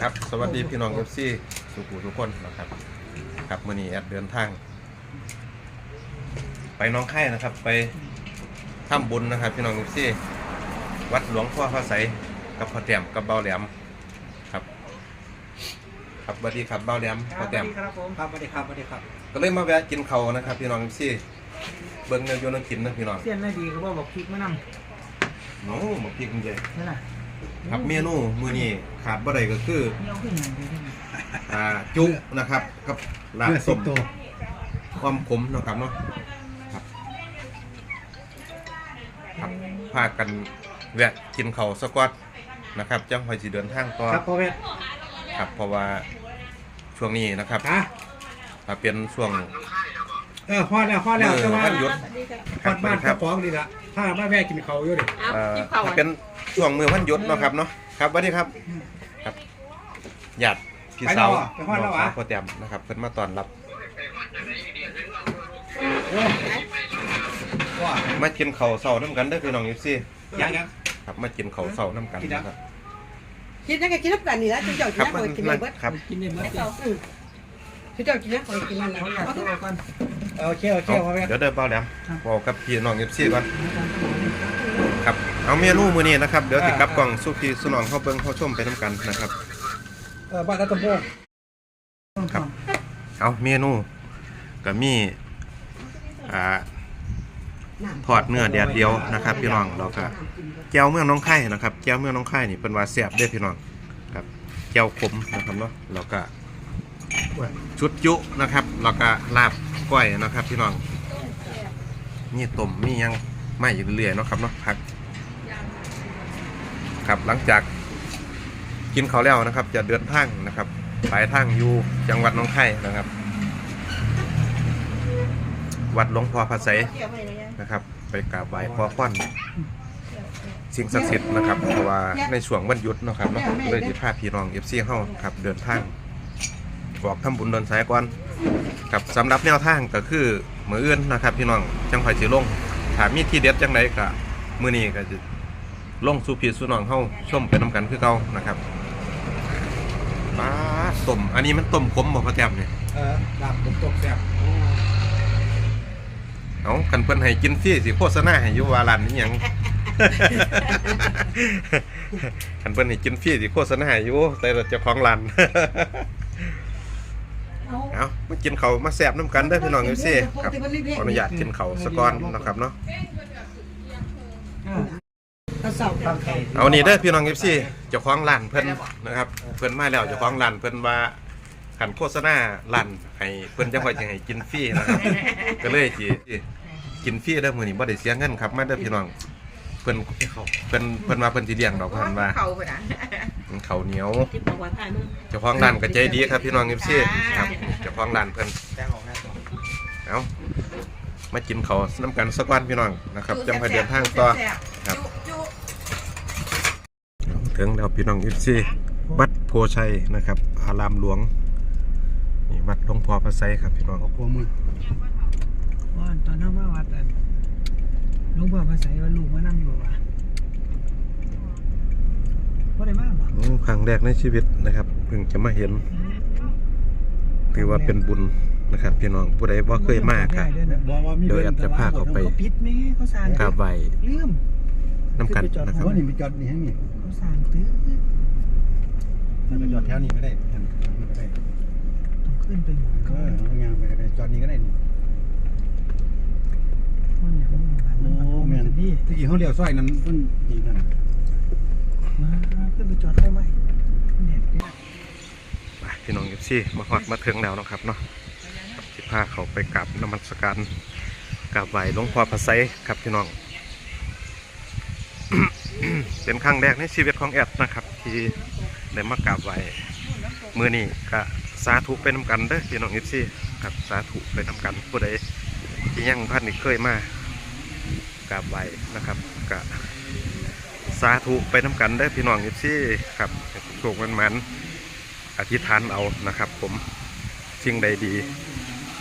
ครับ สวัสดีพี่น้องเอฟซีสุขุทุกคนนะครับ ครับมื่อนี้แอดเดินทาง ไปหน้องไข่นะครับ ไปทำบุญนะครับ พี่น้องเอฟซีวัดหลวงพ่อพระไสยกับพ่อแต้มกับเบาแหลมครับ ครับสวัสดีครับเบาแหลมพ่อแต้มครับผมครับสวัสดีครับสวัสดีครับ ก็เลยมาแวะกินเขาวนะครับ พี่น้องเอฟซีเบิ้งเนื้อโยนกินนะพี่น้องเส้นไม่ดีเขาบอกบอกพริกมะนาวโอ้หมกพริกมันใหญ่นั่นน่ะ ครับเมนูมื้อนี้ขาดบ่ได้ก็คือนี่เอาขึ้นมาดูดิอ่าจุนะครับกับลาบเพื่อสิส้บมตัวความขมเนาะครับเนาะครับครับพากันแวะกินเขาวสกอตนะครับจังหอยสิเดินทางต่อครับพ่อแม่ครับเพราะว่าช่วงนี้นะครับฮะอ่าเป็นช่วง เออพ่อแล้วพ่อแล้วมือแต่ว่าวันหยุดพอดบ้านคกรัระป๋องนี่ละถ้าบ้านแม่กินเขาอยู่ดิ เอ่อถ้าเป็น ช่วงมือวันหยุดเนาะครับเนาะครับสวัสดีครับครับญาติพี่สาวน้องสาวพ่อแต้มนะครับเพิ่นมาต้อนรับโอ้ว่ามากินข้าวเช้าน้ำกันเด้อพี่น้องยิปซี่ยังยัง ครับมากินข้าวเช้าน้ำกันนะครับกินนั่นก็กินน้ำกันนี่แหละจุ๊เจ้ากิคนรับแล้วมัคนยกินมัไม่นเบิดครับ กินได้หมดให้เลยเขาอืมจุ๊เจ้ากินแล้วคอยกินนั่นแหละเขาอยากเอาตัวก่อนโอเคโอเคเอาพ่อแม่เดี๋ยวเดินเบาแหลมครับบอกกับพี่น้องยิปซี่ก่อนครับ เอาเมนูมื้อนี้นะครับเดี๋ยวติดกับกล่องสู้พี่สู้น้องเข้าเบิ่งเข้าชมไปน้ำกันนะครับเออบ้านตะตะโพงครับเอาเมนูก็มีอ่าทอดเนื้อแดดเดียวนะครับ พี่น้องแล้วก็แก้วเมืองน้องไข่นะครับแก้วเมืองน้องไข่นี่เป็นว่าแซ่บเด้อพี่น้องครับแก้วขมนะครับเนาะแล้วก็ชุดจุนะครับแล้วก็ลาบก้อยนะครับ พี่น้องนี่ต้มมีหยังไม่อยู่เรื่อยๆเนาะครับเนาะพัก ครับหลังจากกินข้าวแล้วนะครับ จะเดินทางนะครับปลายทางอยู่จังหวัดน้องไข่นะครับ วัดหลวงพ่อพระไสยนะครับ ไปกราบไหว้ขอพรสิ่งศักดิ์สิทธิ์นะครับเพราะว่าในช่วงวันหยุดเนาะครับเนาะเลยที่พาพี่น้องเอฟซีเฮาครับเดินทางออกทำบุญเดินสายก่อนครับสำหรับแนวทางก็คือมืออื่นนะครับ พี่น้องจังหอยสิลงถามมีที่เด็ดจังไดก็มือนี้ก็จะ ลงสู่พี่สู่น้องเฮาชมไปนํกันคือเก่านะครับปลาต้มอันนี้มันต้มขมบ่พ่อแจ่มเนี่ยเออลาบตกแซ่บเอากันเพิ่นให้กินฟรีสิโฆษณาให้อยู่ว่าร้านนี้หยังคันเพิ่นให้กินฟรีสิโฆษณาให้อยู่แต่เราเจ้าของร้าน เอาเอามากินข้าวมาแซ่บน้ำกันเด้อพี่น้องเอฟซีครับขออนุญาตกินข้าวสะก่อนนะครับเนาะเอา เสาฟังไข่เอานี่เด้อพี่น้องเอฟซีเจ้าของร้านเพิ่นนะครับ เพิ่นมาแล้วเจ้าของร้านเพิ่นว่าคันโฆษณาร้านให้เพิ่นจังค่อยจะให้กินฟรีนะครับ ก็เลยสิกินฟรีเด้อมื้อนี้บ่ได้เสียเงินครับมาเด้อพี่น้องเพิ่นเพิ่นเพิ่นว่าเพิ่นสิเลี้ยงดอกเพิ่นว่าเขาไปนะข้าวเหนียวที่บอกว่าถ่ายมึงเจ้าของร้านก็ใจดีครับพี่น้องเอฟซีครับเจ้าของร้านเพิ่นแซ่บออกแม่ตัวเอามากินข้าวน้ำกันสักวันพี่น้องนะครับจังไปเดินทางต่อครับจุ๊ ถึงแล้วพี่น้องเอฟซีวัดโพชัยนะครับ อารามหลวงนี่วัดหลวงพ่อพระไสยครับพี่น้องออกหัวมือว่าตอนนั้นมาวัดอันหลุงพ่อภาษาว่าลูกมานั่งอยู่ว่ะว่าได้มากบ่โอ้ครั้งแรกในชีวิตนะครับเพิ่งจะมาเห็นถือว่าเป็นบุญนะครับพี่น้องผู้ใดบ่เคยมาครับบอกว่ามีเดี๋ยวแอดจะพาเขาไปเขาปิดไหมเขาสั่งกราบไหว้ลืม น้ำกันนะครับว่านี่มีจอดนี่ให้มีเขาสั่งตื้อถ้าไปจอดแถวนี้ก็ได้แถวนี้ก็ได้ต้องขึ้นไปหมดเอเขาอเอายางไปก็ได้จอดนี่ก็ได้นี่มันอย่างนั้นมันโอ้มันแม่นจะดีตะกี้เขาเลี้ยวซอยนั้นเพิ่นอีกนั่นมาขึ้นไปจอดได้ไหมเด็ดเด็ดไปพี่น้องเอฟซีมาฮอดมาถึงแล้วนะครับเนาะครับสิพาเขาไปกราบนมัสการกราบไหว้หลวงพ่อพระไสยครับพี่น้อง เป็นครั้งแรกในชีวิตของแอดนะครับ ที่ได้มากราบไหว้มือนี้ก็สาธุไปนำกันเด้อพี่น้องเอฟซีครับสาธุไปนำกันผู้ใดที่ยังพันนี่เคยมากราบไหว้นะครับก็สาธุไปนำกันเด้อพี่น้องเอฟซี่ครับโชคมันมันอธิษฐานเอานะครับ ผมสิ่งใดดี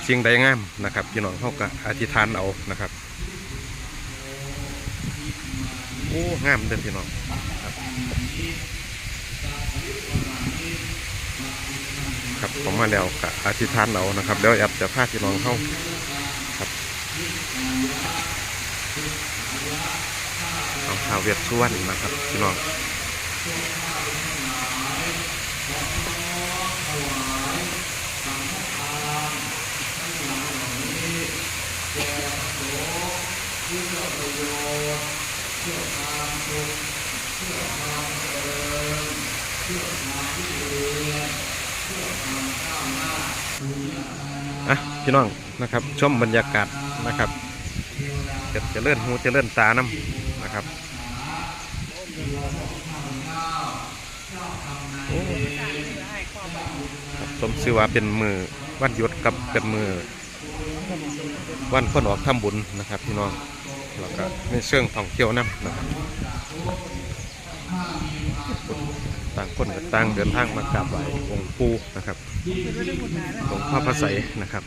สิ่งใดงามนะครับพี่น้องเขาก็อธิษฐานเอานะครับ โอ้งามเด้อพี่น้องครับครับผมมาแล้วกับอธิษฐานเรานะครับ แล้วแอบจะพาพี่น้องเข้าครับเอาข่าวเวียดส่วนนะครับพี่น้อง อะพี่น้องนะครับชมบรรยากาศนะครับจะจะเลื่อนหูจะเลื่อนตาน้ำนะครับสมชื่อว่าเป็นมือวันหยุดกับเป็นมือวันคนออกทำบุญนะครับพี่น้อง แล้วก็ในเชิงท่องเที่ยวน้ำนะครับต่างคนก็ต่างเดินทางมากราบไหว้องค์ปู่นะครับหลวงพ่อพระไสยนะครับ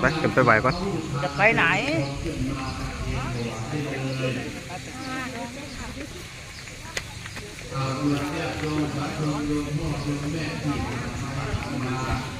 ไปกันไปไหว้ก่อนจะไปไหนนี่มากหมดตัวเปลี่ยนตัวกล้องมา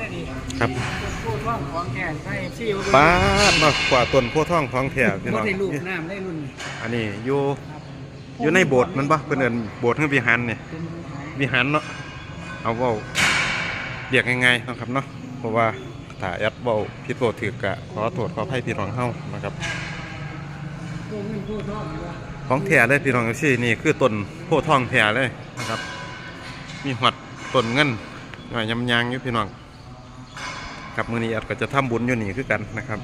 นดีครับพูดว่าของแก่ใช่ซี่ป้าดมากกว่าต้นโพธิ์ทองของแท้พี่น้องได้ลูกน้ำได้รุ่นอันนี้อยู่อยู่ในโบสถ์มันปะเพิ่นเอิ้นโบสถ์คือวิหารเนี่ยวิหารเนาะเอาเว้าเรียกง่ายๆเนาะครับเนาะเพราะว่าถ้าแอดเว้าผิดโทษถูกก็ขอโทษขออภัยพี่น้องเฮานะครับ ของแท้เลยพี่น้องซี่นี่คือต้นโพธิ์ทองแท้เลยนะครับ มีหัดต้นเงินหน่อยยำยางอยู่พี่น้องกับมือนี้อดก็จะทำบุญอยู่นี่คือกันนะครับ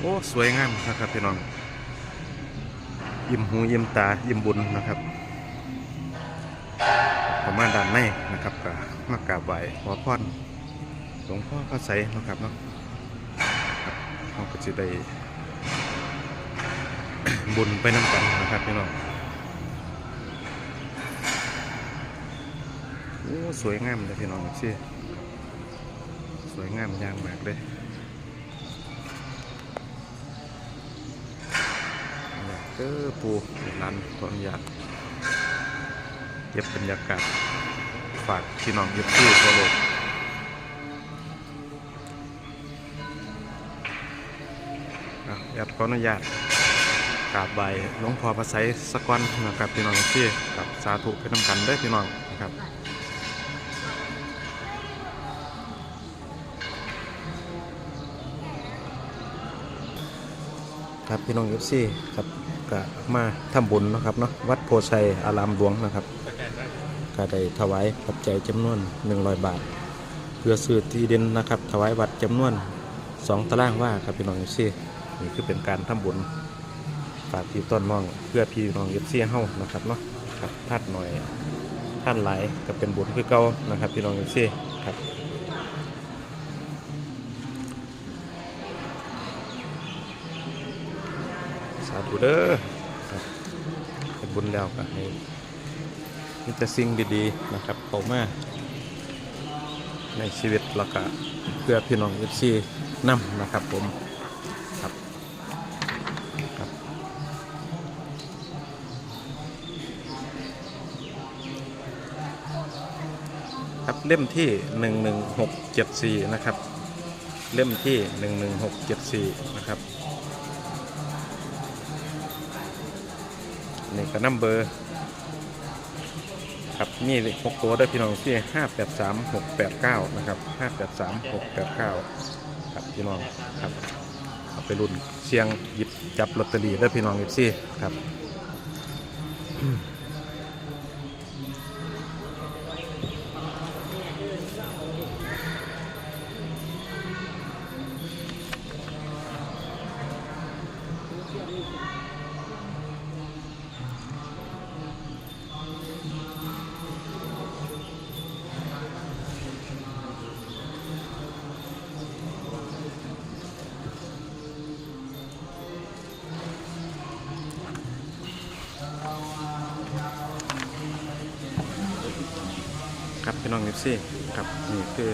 โอ้สวยงามนะครับพี่น้องยิ้มหูยิ้มตายิ้มบุญนะครับประมาณด้านในนะครับก็มากราบไหว้ขอพร หลวงพ่อพระไสยนะครับเนาะเราก็จะได้บุญไปน้ำกันนะครับพี่น้องโอ้สวยงามเลยพี่น้องสิสวยงามยางมากเลยเจอปูร้นขอนุญาตเก็บบรรยากาศฝากพี่น้องยึดที่ทั่วโลก แอดขออนุญาตกราบใบหลวงพ่อพระไสสกวันนะครับพี่น้องที่กับสาธุไปนำกันเด้พี่น้องนะครับครับพี่น้องเอฟซีครับก็มาทำบุญนะครับเนาะวัดโพชัยอารามหลวงนะครับก็ได้ถวายปัจจัยจำนวน 100 บาท เพื่อซื้อที่ดินนะครับ ถวายวัดจำนวน 2 ตารางว่าครับพี่น้องเอฟซี นี่คือเป็นการทำบุญฝากพี่ต้นน้อง เพื่อพี่น้องเอฟซีเฮานะครับเนาะครับทัดหน่อยท่านหลายก็เป็นบุญคือเก่านะครับ พี่น้องเอฟซีครับสาธุเด้อครับเป็นบุญแล้วก็ให้มีแต่สิ่งดีๆนะครับเข้ามาในชีวิตแล้วก็เพื่อพี่น้องเอฟซีนำนะครับผมครับครับครับ เล่มที่ 11674 นะครับ เล่มที่ 11674 นะครับ นี่ก็นัมเบอร์ ครับนี่เลขหกตัวได้พี่น้องที่ห้าแปดสามหกแปดเก้านะครับห้าแปดสามหกแปดเก้าครับพี่น้องครับเอาไปรุ่นเสียงหยิบจับลอตเตอรี่ได้พี่น้องอีกซี่ครับ ครับพี่น้องเอฟซี่ครับนี่คือ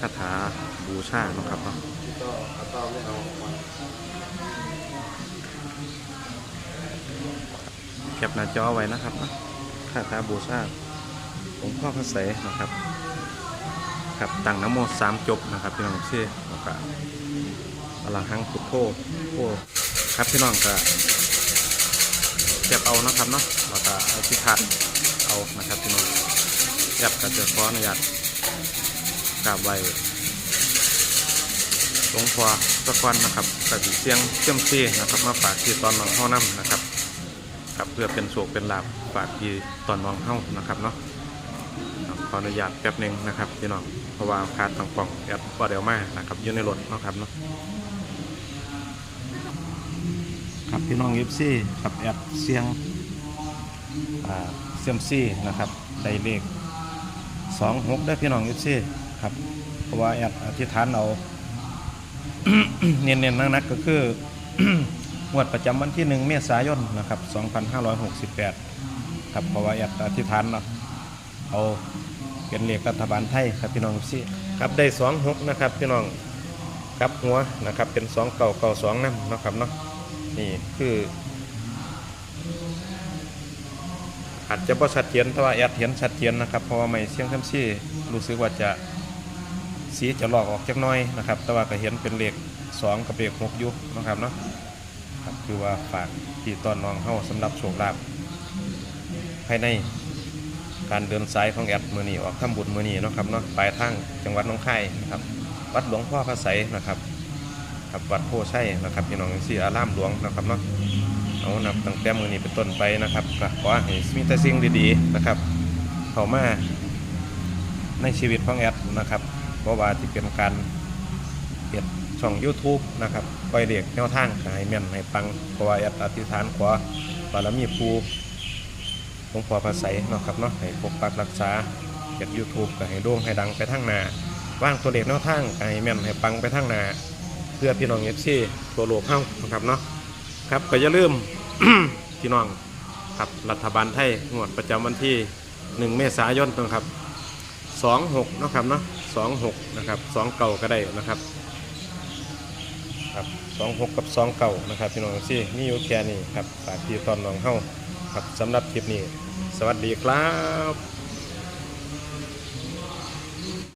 คาถาบูชาเนาะครับเนาะแคปหน้าจอไว้นะครับนะคาถาบูชาหลวงพ่อพระเสนะครับครับตั้งน้ำโมสามจบนะครับพี่น้องเอฟซี่แล้วก็อรหังพุทโธโอ้ครับพี่น้องก็เก็บเอานะครับเนาะแล้วก็เอาที่ขาดเอานะครับพี่น้อง แอปก็จะขออนุญาตกราบไหว้หลวงพ่อตะกอนนะครับกสิเสียงเชื่อมซีนะครับ มาฝากที่ตอนน้องเฮ้าน้ำนะครับครับเพื่อเป็นโศกเป็นลาบฝากที่ตอนน้องเฮ้านะครับเนาะขออนุญาตแป๊บหนึงนะครับพี่น้องเพราะว่าขาดทางป่องแอปบ่เดียวมานะครับอยู่ในรถนะครับเนาะครับพี่น้องยิปซี่ครับแอปเสียงเซียมซี่นะครับได้เลข สองหกได้พี่น้องยุทซี่ครับเพราะว่าแอดอธิษฐานเอาเนียนๆนักๆก็คืองวดประจำวันที่หนึ่งเมษายนนะครับ 2568 ครับเพราะว่าแอดอธิษฐานเนาะเอาเป็นเหลขรัฐบาลไทยครับพี่น้องยุทซี่ครับได้สองหกนะครับพี่น้องกลับหัวนะครับเป็นสองเก่าเก่าสองนั่นนะครับเนาะนี่คือ อาจจะบ่ชัดเจนแต่ว่าแอดเห็นชัดเจนนะครับเพราะว่าไม่เสียงคำซี่รู้สึกว่าจะสีจะหลอกออกจักน้อยนะครับ แต่ว่าก็เห็นเป็นเหลข2กับเลข6ยู่นะครับเนาะครับคือว่าฝากที่ต้อนน้องเฮาสำหรับโชคลาภภายในการเดินสายของแอดมือนีออกทำบุญมือนีเนาะครับเนาะปลายทางจังหวัดน้องคายนะครับ วัดหลวงพ่อพระไสนะครับครับวัดโพชัยนะครับพี่น้องสี่อารามหลวงนะครับเนาะ เอานับตั้งแต่มือนี้เป็นต้นไปนะครับก็ขอให้มีแต่สิ่งดีๆนะครับ เข้ามาในชีวิตของแอดนะครับเพราะว่าที่เป็นการเปิดช่อง YouTube นะครับปล่อยเด็กแนวทางให้แม่นให้ปังเพราะว่าแอดอธิษฐานขอบารมีภูหลวงพ่อพระไสเนาะครับเนาะให้ปกปักรักษาเก็ด YouTube ก็ให้โด่งให้ดังไปทางนาว่างตัวเลขแนวทางให้แม่นให้ปังไปทางนาเพื่อพี่น้องเอฟซีตัวโลกเฮานะครับเนาะ ครับก็อย่าลืมพี่น้องครับรัฐบาลไทยงวดประจำวันที่ 1 เมษายนนะครับ 26นะครับเนาะ26นะครับ2เก่าก็ได้นะครับครับ26 กับ 2 เก่านะครับพี่น้องซี่มีอยู่แค่นี้ครับฝากพี่ตอนน้องเฮาครับสำหรับคลิปนี้ สวัสดีครับ